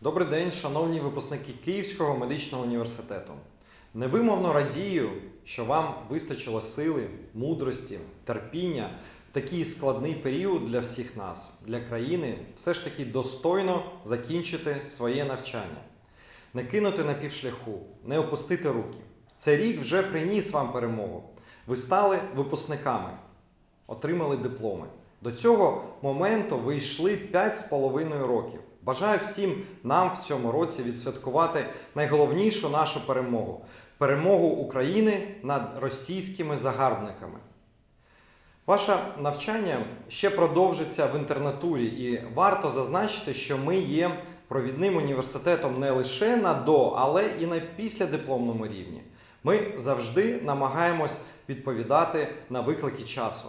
Добрий день, шановні випускники Київського медичного університету. Невимовно радію, що вам вистачило сили, мудрості, терпіння в такий складний період для всіх нас, для країни, все ж таки достойно закінчити своє навчання, не кинути на півшляху, не опустити руки. Цей рік вже приніс вам перемогу. Ви стали випускниками, отримали дипломи. До цього моменту ви йшли 5,5 років. Бажаю всім нам в цьому році відсвяткувати найголовнішу нашу перемогу перемогу України над російськими загарбниками. Ваше навчання ще продовжиться в інтернатурі, і варто зазначити, що ми є провідним університетом не лише на до, але і на післядипломному рівні. Ми завжди намагаємось відповідати на виклики часу.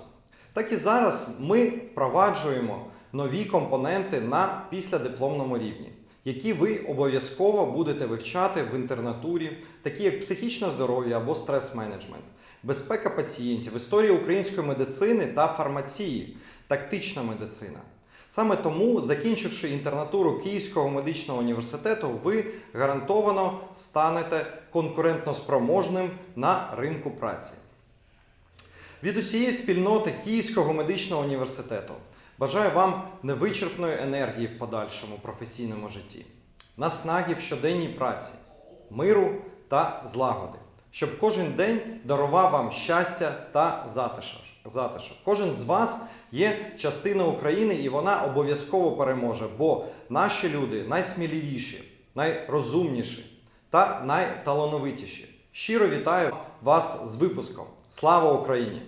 Так і зараз ми впроваджуємо нові компоненти на післядипломному рівні, які ви обов'язково будете вивчати в інтернатурі, такі як психічне здоров'я або стрес-менеджмент, безпека пацієнтів, історія української медицини та фармації, тактична медицина. Саме тому, закінчивши інтернатуру Київського медичного університету, ви гарантовано станете конкурентноспроможним на ринку праці. Від усієї спільноти Київського медичного університету бажаю вам невичерпної енергії в подальшому професійному житті, наснаги в щоденній праці, миру та злагоди, щоб кожен день дарував вам щастя та затишок. Кожен з вас є частиною України і вона обов'язково переможе, бо наші люди найсміливіші, найрозумніші та найталановитіші. Щиро вітаю вас з випуском. Слава Україні!